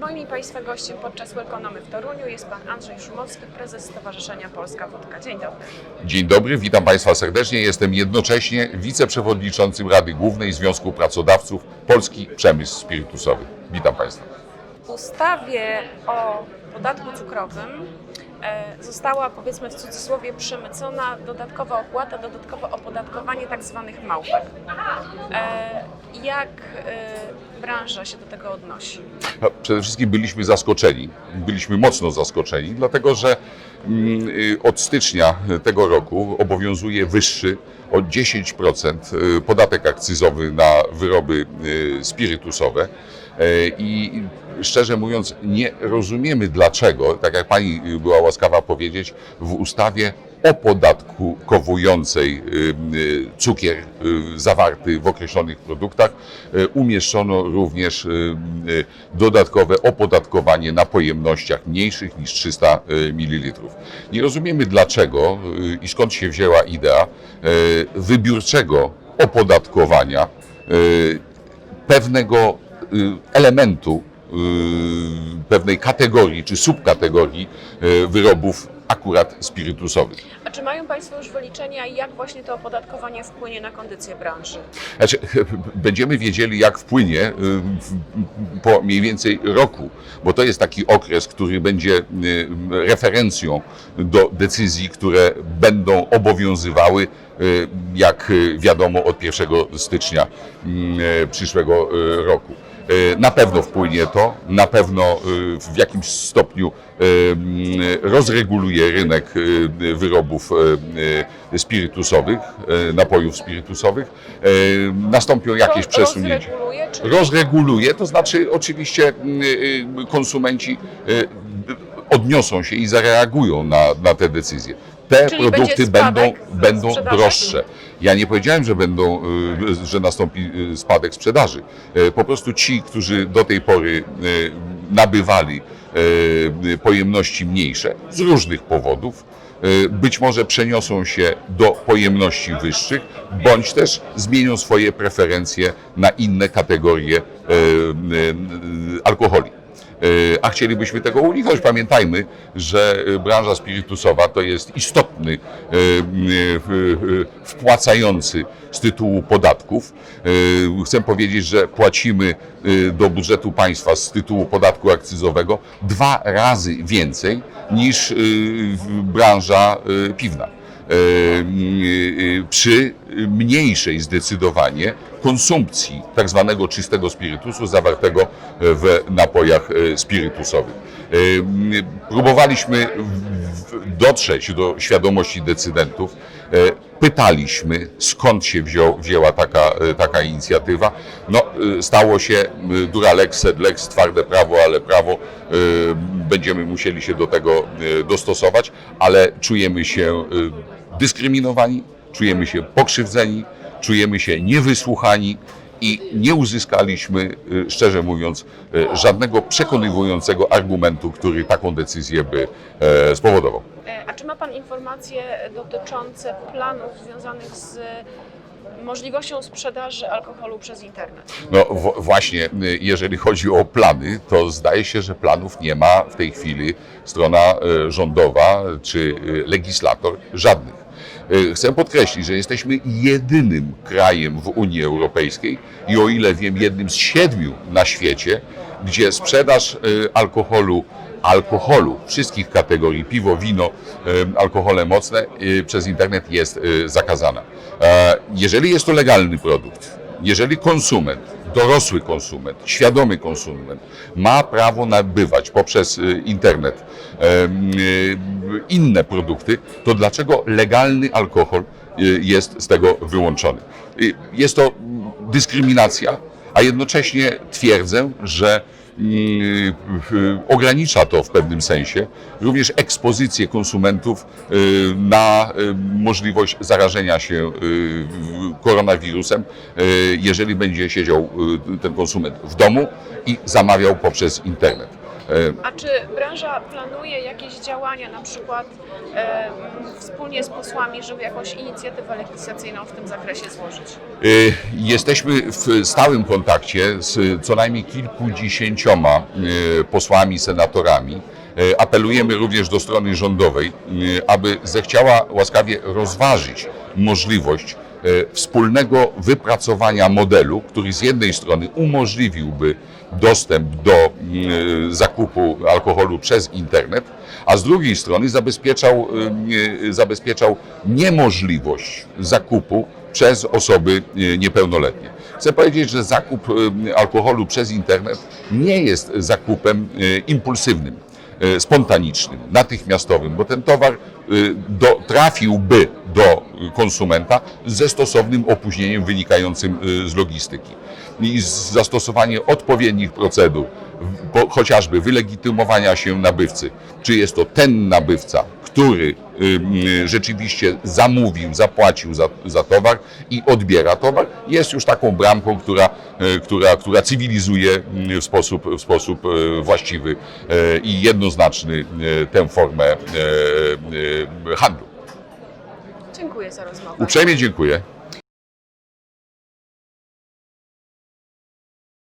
Moim i Państwa gościem podczas Welkonomy w Toruniu jest Pan Andrzej Szumowski, prezes Stowarzyszenia Polska Wódka. Dzień dobry. Dzień dobry, witam Państwa serdecznie. Jestem jednocześnie wiceprzewodniczącym Rady Głównej Związku Pracodawców Polski Przemysł Spirytusowy. Witam Państwa. W ustawie o podatku cukrowym e, została, powiedzmy w cudzysłowie, przemycona dodatkowa opłata, dodatkowe opodatkowanie tak zwanych małpek. E, Jak e, branża się do tego odnosi? No, Przede wszystkim byliśmy zaskoczeni, byliśmy mocno zaskoczeni, dlatego że od stycznia tego roku obowiązuje wyższy o 10% y, podatek akcyzowy na wyroby y, spirytusowe. Y, I szczerze mówiąc, nie rozumiemy dlaczego, tak jak pani y, była łaskawa powiedzieć, w ustawie opodatkowującej y, y, cukier y, zawarty w określonych produktach umieszczono również dodatkowe opodatkowanie na pojemnościach mniejszych niż 300 ml. Nie rozumiemy dlaczego i skąd się wzięła idea wybiórczego opodatkowania pewnego elementu, pewnej kategorii czy subkategorii wyrobów akurat spirytusowych. A czy mają Państwo już wyliczenia, jak właśnie to opodatkowanie wpłynie na kondycję branży? Znaczy, będziemy wiedzieli, jak wpłynie y, po mniej więcej roku, bo to jest taki okres, który będzie y, referencją do decyzji, które będą obowiązywały, jak y, wiadomo, od 1 stycznia y, przyszłego y, roku. Y, Na pewno wpłynie to, na pewno y, w jakimś stopniu y, y, rozreguluje rynek y, wyrobów y, y, spirytusowych, y, napojów spirytusowych. Y, Nastąpią jakieś przesunięcia. rozreguluje, to znaczy oczywiście y, y, konsumenci y, odniosą się i zareagują na, na te decyzje. Te Czyli produkty będą, będą droższe. Ja nie powiedziałem, że, będą, y, że nastąpi y, spadek sprzedaży. Y, Po prostu ci, którzy do tej pory nabywali pojemności mniejsze z różnych powodów, być może przeniosą się do pojemności wyższych, bądź też zmienią swoje preferencje na inne kategorie alkoholi. Y, A chcielibyśmy tego uniknąć. Pamiętajmy, że y, branża spirytusowa to jest istotny, y, wpłacający z tytułu podatków. Chcę powiedzieć, że płacimy do budżetu państwa z tytułu podatku akcyzowego dwa razy więcej niż branża piwna przy mniejszej zdecydowanie konsumpcji tak zwanego czystego spirytusu zawartego w napojach y, spirytusowych. Y, Próbowaliśmy dotrzeć do świadomości decydentów. Y, Pytaliśmy, skąd się wziął, wzięła taka, taka inicjatywa. No, stało się dura lex, sed lex, twarde prawo, ale prawo. Będziemy musieli się do tego dostosować, ale czujemy się dyskryminowani, czujemy się pokrzywdzeni, czujemy się niewysłuchani i nie uzyskaliśmy, y, szczerze mówiąc, y, żadnego przekonywującego argumentu, który taką decyzję by e, spowodował. E, A czy ma Pan informacje dotyczące planów związanych z możliwością sprzedaży alkoholu przez internet? No właśnie, y, jeżeli chodzi o plany, to zdaje się, że planów nie ma w tej chwili strona rządowa czy legislator żadnych. Y, Chcę podkreślić, że jesteśmy jedynym krajem w Unii Europejskiej i o ile wiem, jednym z siedmiu na świecie, gdzie sprzedaż y, alkoholu alkoholu wszystkich kategorii piwo, wino, alkohole mocne y, przez internet jest zakazana. E, Jeżeli jest to legalny produkt, jeżeli konsument, dorosły konsument, świadomy konsument ma prawo nabywać poprzez internet inne produkty, to dlaczego legalny alkohol y, jest z tego wyłączony? Y, Jest to dyskryminacja, a jednocześnie twierdzę, że y, ogranicza to w pewnym sensie również ekspozycję konsumentów na możliwość zarażenia się koronawirusem, jeżeli będzie siedział ten konsument w domu i zamawiał poprzez internet. E, A czy branża planuje jakieś działania, na przykład e, wspólnie z posłami, żeby jakąś inicjatywę legislacyjną w tym zakresie złożyć? Y, Jesteśmy w stałym kontakcie z co najmniej kilkudziesięcioma y, posłami, senatorami. Y, Apelujemy również do strony rządowej, y, aby zechciała łaskawie rozważyć możliwość y, wspólnego wypracowania modelu, który z jednej strony umożliwiłby dostęp do zakupu alkoholu przez internet, a z drugiej strony zabezpieczał, zabezpieczał niemożliwość zakupu przez osoby niepełnoletnie. Chcę powiedzieć, że zakup alkoholu przez internet nie jest zakupem impulsywnym, spontanicznym, natychmiastowym, bo ten towar y, do, trafiłby do konsumenta ze stosownym opóźnieniem wynikającym y, z logistyki. I zastosowanie odpowiednich procedur, chociażby wylegitymowania się nabywcy, czy jest to ten nabywca, który y, rzeczywiście zamówił, zapłacił za, za towar i odbiera towar, jest już taką bramką, która, y, która, która cywilizuje y, w sposób, w sposób właściwy i jednoznaczny tę formę handlu. Dziękuję za rozmowę. Uprzejmie dziękuję.